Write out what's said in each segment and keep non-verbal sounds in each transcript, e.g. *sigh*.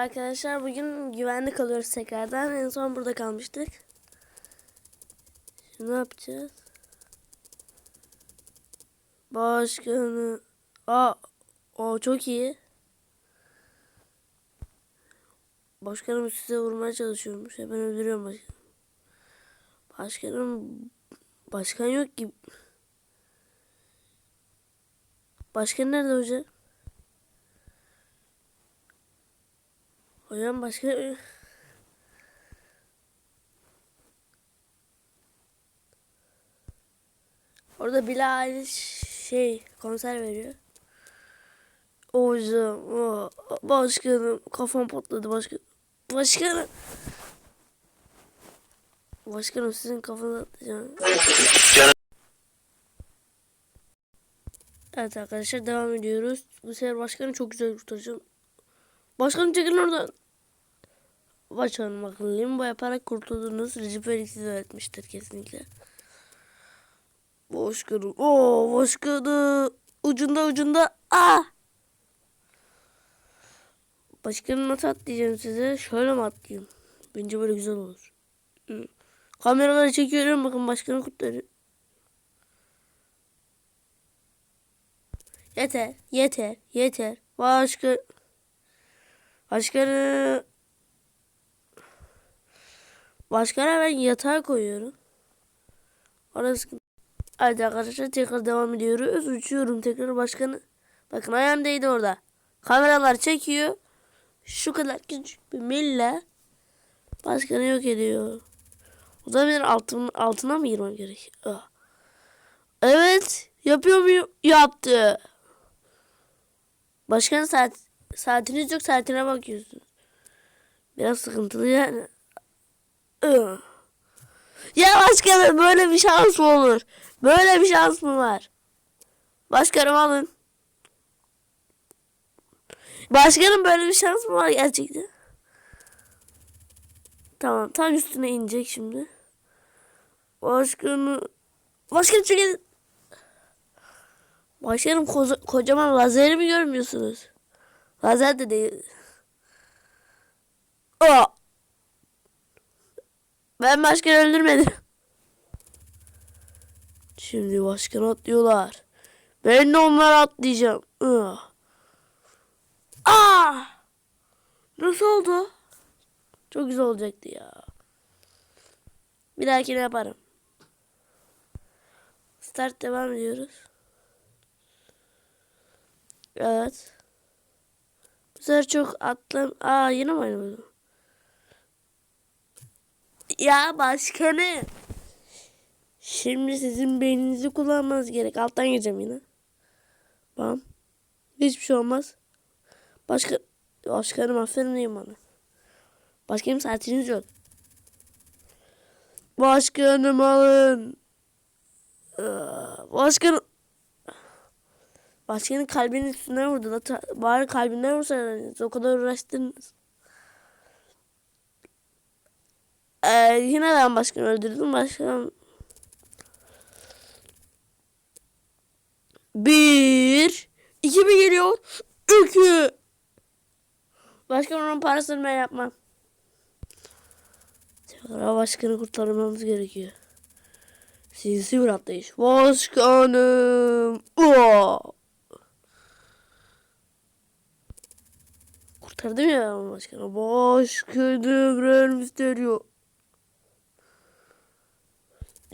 arkadaşlar. Bugün güvenlik kalıyoruz tekrardan. En son burada kalmıştık. Şimdi ne yapacağız? Başkanı... Aa, o çok iyi. Başkanım size vurmaya çalışıyormuş. Ya ben öldürüyorum başkanım. Başkanım... Başkan yok ki. Başkan nerede hocam? Hocam başka... Orada Bilal şey konser veriyor. Hocam oh, başkanım kafam patladı başkanım. Başkanım. Başkanım sizin kafanızı atacağım. Evet arkadaşlar devam ediyoruz. Bu sefer başkanı çok güzel kurtaracağım. Başkanım çekilin oradan. Başkanım bakın limbo yaparak kurtuldunuz. Recep size öğretmiştir kesinlikle. Başkanım. Oo başkanım. Ucunda ucunda. Ah! Başkanım nasıl atlayacağım size? Şöyle mi atlayayım? Bence böyle güzel olur. Hı. Kameraları çekiyorum. Bakın başkanı kurtarıyor. Yeter. Yeter. Yeter. Başka... Başkanı... Başkana ben yatağa koyuyorum. Orası Hadi arkadaşlar tekrar devam ediyoruz. Uçuyorum tekrar başkanı. Bakın ayağım değdi orada. Kameralar çekiyor. Şu kadar küçük bir mille başkanı yok ediyor. O zaman benim altın, altına mı girmem gerek? Evet. Yapıyor muyum? Yaptı. Başkan saat saatiniz yok saatine bakıyorsun. Biraz sıkıntılı yani. Ya başkanım böyle bir şans mı olur? Böyle bir şans mı var? Başkanım alın. Başkanım böyle bir şans mı var gerçekten? Tamam tam üstüne inecek şimdi. Başkanım. Başkanım çekin. Başkanım koca, kocaman lazeri mi görmüyorsunuz? Lazer de değil. Aa! Ben başkanı öldürmedim. Şimdi başkan atlıyorlar. Ben de onları atlayacağım. Ah! Ah! Nasıl oldu? Çok güzel olacaktı ya. Bir dahakine yaparım. Start devam ediyoruz. Evet. Bu sefer çok atlam... Aa yine mi bölüm? Ya başkanı. Şimdi sizin beyninizi kullanmanız gerek. Alttan gireceğim yine. Bam. Hiçbir şey olmaz. Başka... Başkanım aferin diyeyim bana. Başkanım saatiniz yok. Başkanım alın. Aa, Başkanım. Başkanın kalbinin üstüne vurdu. Bari kalbinden vursaydınız. O kadar uğraştınız. Ee, yine ben başkanı öldürdüm. Başkan Bir. iki mi geliyor? İki. Başkan onun parasını ben yapmam. Tekrar başkanı kurtarmamız gerekiyor. Sinsi bir atlayış. Başkanım. Oo. Kurtardım ya başkanı. Başkanım Real Mysterio.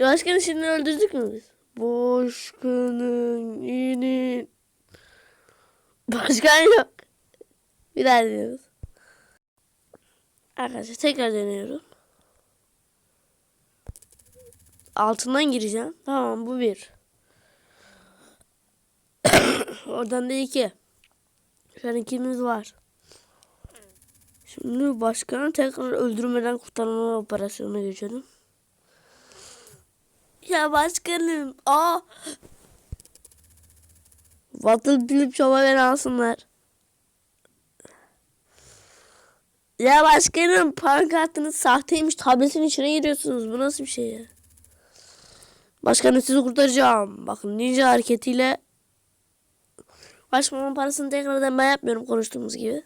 Başkanı şimdi öldürdük mü biz? Başkanım yeni. Başkan yok. Bir daha deniyoruz. Arkadaşlar tekrar deniyorum. Altından gireceğim. Tamam bu bir. *coughs* Oradan da iki. Şu an ikimiz var. Şimdi başkanı tekrar öldürmeden kurtarma operasyonuna geçelim. Ya başkanım. Aa. Batıl bilip şova beni alsınlar. Ya başkanım pankartınız sahteymiş. Tabletin içine giriyorsunuz. Bu nasıl bir şey ya? Başkanım sizi kurtaracağım. Bakın ninja hareketiyle Başkanımın parasını tekrardan ben yapmıyorum konuştuğumuz gibi.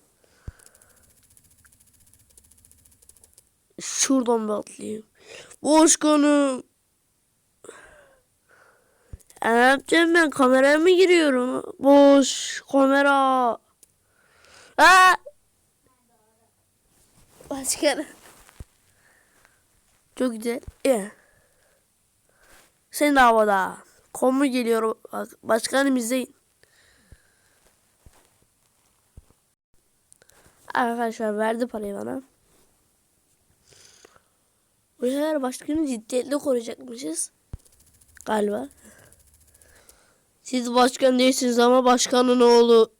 Şuradan bir atlayayım. Başkanım. Ne yapacağım ben? Kameraya mı giriyorum? Boş kamera. Aa! Başkanım. Çok güzel. İyi. Sen de havada. Komu geliyor. Bak, başkanım izleyin. Arkadaşlar verdi parayı bana. Bu sefer başkanın ciddiyetli koruyacakmışız. Galiba. Siz başkan değilsiniz ama başkanın oğlu.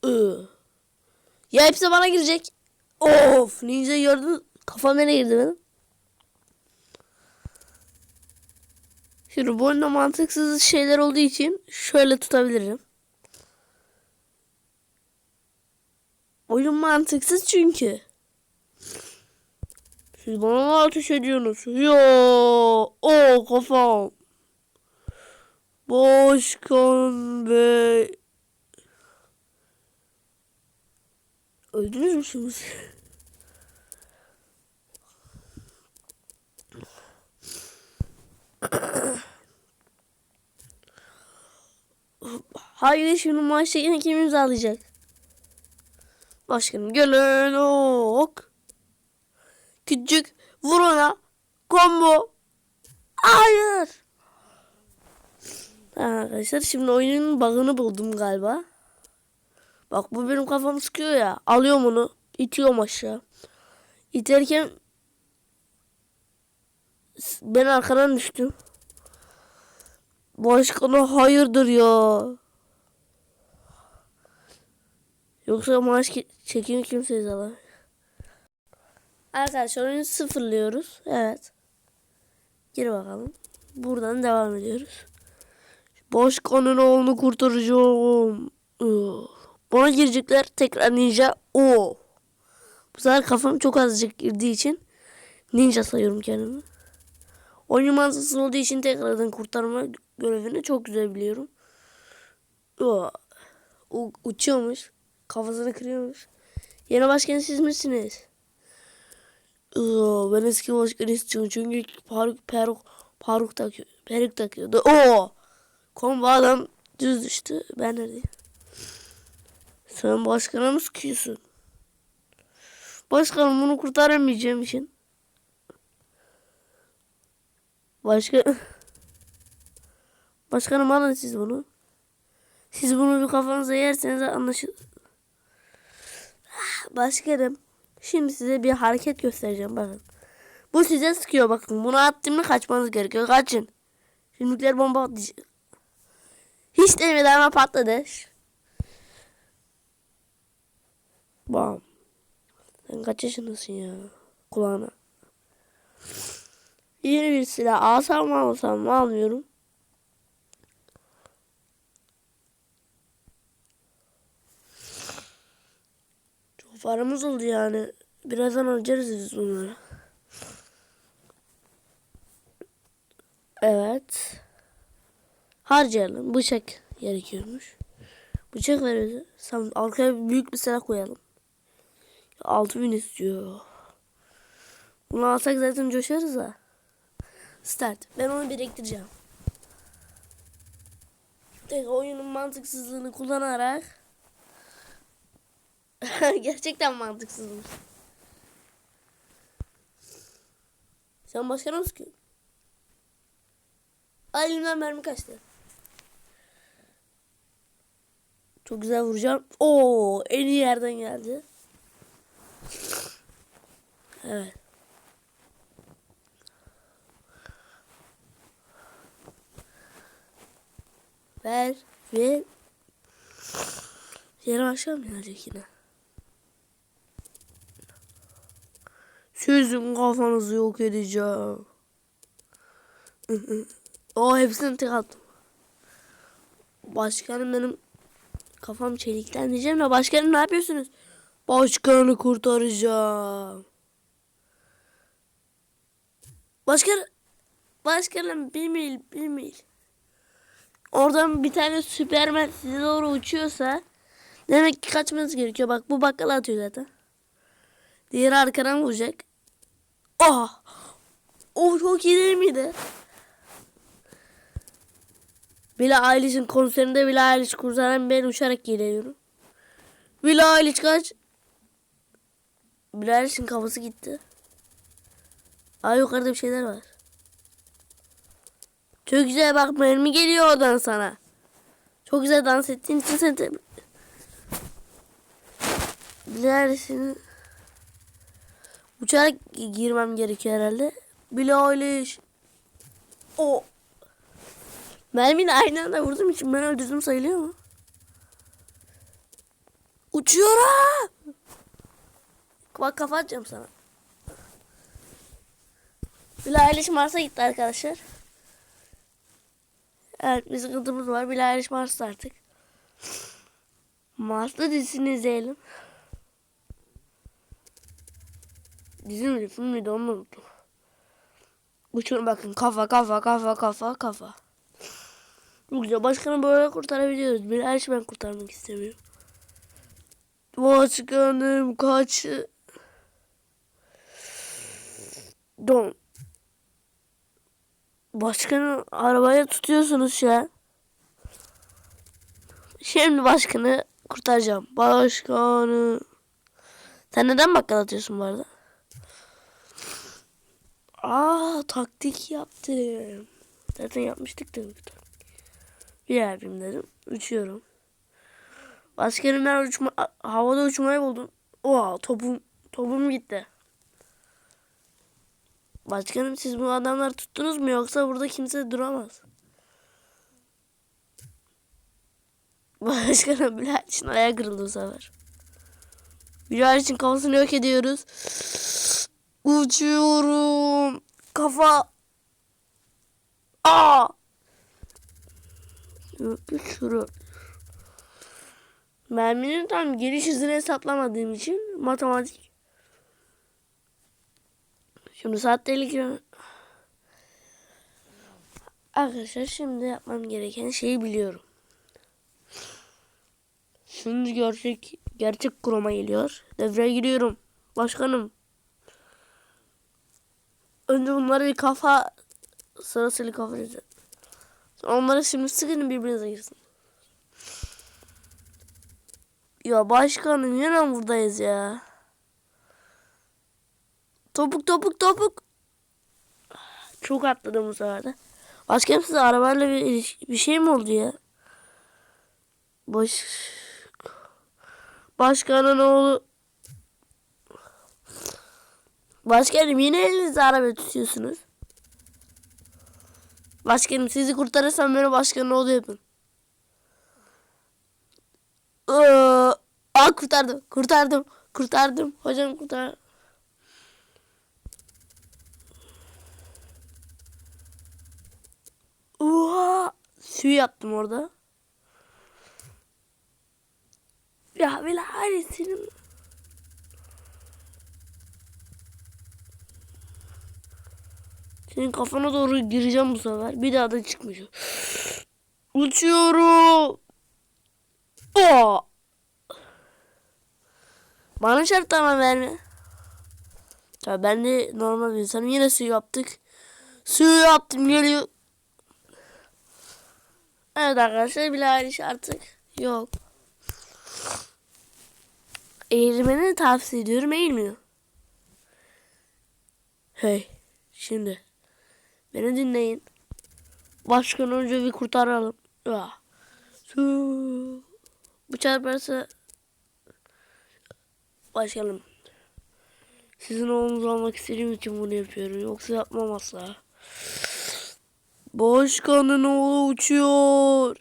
Ya hepsi bana girecek. Of ninja gördün. Kafam nereye girdi benim? Şimdi bu oyunda mantıksız şeyler olduğu için şöyle tutabilirim. Oyun mantıksız çünkü. Siz bana mı ateş ediyorsunuz? Yo, o kafam. Başkan Bey. Öldünüz mü şimdi? Hayır şimdi maaştakini kim imzalayacak? Başkanım gelin ok. Küçük vur ona. Combo. Hayır. Arkadaşlar şimdi oyunun bug'ını buldum galiba. Bak bu benim kafamı sıkıyor ya. Alıyorum onu. itiyorum aşağı. İterken ben arkadan düştüm. Başkanı hayırdır ya. Yoksa maaş ki- çekimi kimse alır. Arkadaşlar oyunu sıfırlıyoruz. Evet. Gir bakalım. Buradan devam ediyoruz. Başkanın oğlunu kurtaracağım. Bana girecekler tekrar ninja. Oo. Bu sefer kafam çok azıcık girdiği için ninja sayıyorum kendimi. Oyun mantıksız olduğu için tekrardan kurtarma görevini çok güzel biliyorum. Oo. Uçuyormuş. Kafasını kırıyormuş. Yeni başkan siz misiniz? Oo, ben eski başkanı istiyorum çünkü paruk peruk paruk takıyor. Peruk takıyordu. Oo. Kombo adam düz düştü. Ben neredeyim? Sen başkana mı sıkıyorsun? Başkanım bunu kurtaramayacağım için. Başka... *laughs* Başkanım alın siz bunu. Siz bunu bir kafanıza yerseniz anlaşılır. Başkanım. Şimdi size bir hareket göstereceğim bakın. Bu size sıkıyor bakın. Bunu attığımda kaçmanız gerekiyor. Kaçın. Şimdi nükleer bomba atlayacak. Hiç demedi ama patladı. Bam. Sen kaç yaşındasın ya? Kulağına. Yeni bir silah alsam mı alsam mı almıyorum. Çok paramız oldu yani. Birazdan harcarız biz bunları. Evet. Harcayalım. Bıçak gerekiyormuş. Bıçak ver bize. Sen arkaya büyük bir silah koyalım. 6000 istiyor. Bunu alsak zaten coşarız ha. Start. Ben onu biriktireceğim. Tek oyunun mantıksızlığını kullanarak *laughs* gerçekten mantıksızmış. Sen başka mı sıkıyorsun? Ay mermi kaçtı. Çok güzel vuracağım. Oo, en iyi yerden geldi. Evet. Ver, ver. Yere aşağı mı gelecek yine? Sizin kafanızı yok edeceğim. o hepsini tek attım. Başkanım benim kafam çelikten diyeceğim de başkanım ne yapıyorsunuz? Başkanı kurtaracağım. Başkan Başkanım bir mil bir mil. Oradan bir tane Süpermen size doğru uçuyorsa demek ki kaçmanız gerekiyor. Bak bu bakkala atıyor zaten. Diğeri arkadan vuracak. Oh! Oh çok iyi değil miydi? Billie Eilish'in konserinde Billie Eilish kurtaran ben uçarak geliyorum. Billie Eilish kaç? Billie Eilish'in kafası gitti. Aa yukarıda bir şeyler var. Çok güzel bak mermi geliyor oradan sana. Çok güzel dans ettiğin için seni tebrik Billie uçarak girmem gerekiyor herhalde. Billie Eilish. O. Mermiyle aynı anda vurduğum için ben öldürdüm sayılıyor mu? Uçuyorum. Bak kafa atacağım sana. Bilal Eilish Mars'a gitti arkadaşlar. Evet bir sıkıntımız var. Bilal Eilish Mars'ta artık. Mars'ta dizisini izleyelim. Dizi miydi film miydi onu unuttum. Uçurum bakın kafa kafa kafa kafa kafa. Çok güzel. Başkanı böyle kurtarabiliyoruz. Bir her ben kurtarmak istemiyorum. Başkanım kaç. Don. Başkanı arabaya tutuyorsunuz an. Şimdi başkanı kurtaracağım. Başkanı. Sen neden bakkal atıyorsun bu arada? Aa taktik yaptım. Zaten yapmıştık da. Yapayım dedim. Uçuyorum. Başkanım ben uçma, havada uçmayı buldum. Oha topum, topum gitti. Başkanım siz bu adamları tuttunuz mu yoksa burada kimse duramaz. *laughs* Başkanım Bilal için ayağı kırıldı bu sefer. Bilal için kafasını yok ediyoruz. Uçuyorum. Kafa. Aa. Uçuyorum. Merminin tam geliş hızını hesaplamadığım için matematik. Şimdi saat 50 km. Arkadaşlar şimdi yapmam gereken şeyi biliyorum. Şimdi gerçek gerçek kuruma geliyor. Devreye giriyorum. Başkanım. Önce bunları kafa sırasıyla kafa edeceğim. Onları şimdi sıkın birbirinize girsin. Ya başkanım yine buradayız ya. Topuk topuk topuk. Çok atladım bu de. Başkanım size arabayla bir, bir şey mi oldu ya? Baş... Başkanın oğlu... Başkanım yine elinizde araba tutuyorsunuz. Başkanım sizi kurtarırsam beni başkanın oğlu yapın. Aa, kurtardım. Kurtardım. Kurtardım. Hocam kurtar. Oha! Suyu yaptım orada. Ya Bilal senin... Senin kafana doğru gireceğim bu sefer. Bir daha da çıkmayacağım. Uçuyorum. Oo. Bana şart ama verme. Tabii ben de normal bir insanım. Yine suyu yaptık. Suyu yaptım geliyor. Evet arkadaşlar Bilal artık yok. Eğilmeni tavsiye ediyorum eğilmiyor. Hey şimdi beni dinleyin. Başkan önce bir kurtaralım. Su. Bu çarparsa başkanım. Sizin oğlunuz olmak istediğim için bunu yapıyorum. Yoksa yapmam asla. Başkanın oğlu uçuyor.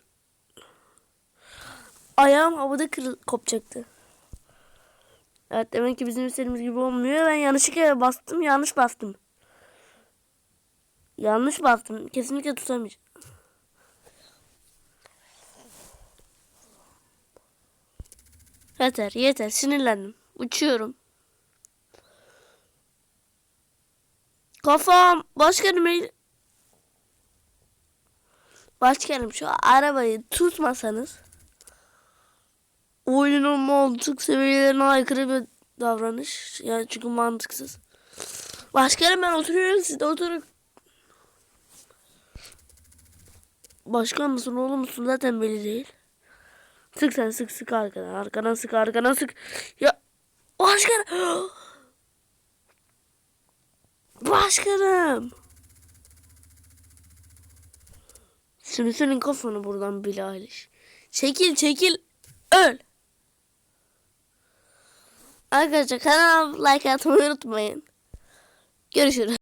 Ayağım havada kırıl kopacaktı. Evet demek ki bizim istediğimiz gibi olmuyor. Ben yanlışlıkla bastım. Yanlış bastım. Yanlış bastım. Kesinlikle tutamayacağım. Yeter yeter sinirlendim. Uçuyorum. Kafam başkanım el... Başkanım şu arabayı tutmasanız oyunun mantık seviyelerine aykırı bir davranış. Yani çünkü mantıksız. Başkanım ben oturuyorum siz de oturun. Başkan mısın oğlum musun zaten belli değil. Sık sen sık sık arkadan. Arkadan sık arkadan sık. Ya başkanım. *gasps* Başkanım. Şimdi senin kafanı buradan Bilal Eilish. Çekil çekil. Öl. Arkadaşlar kanala like atmayı unutmayın. Görüşürüz.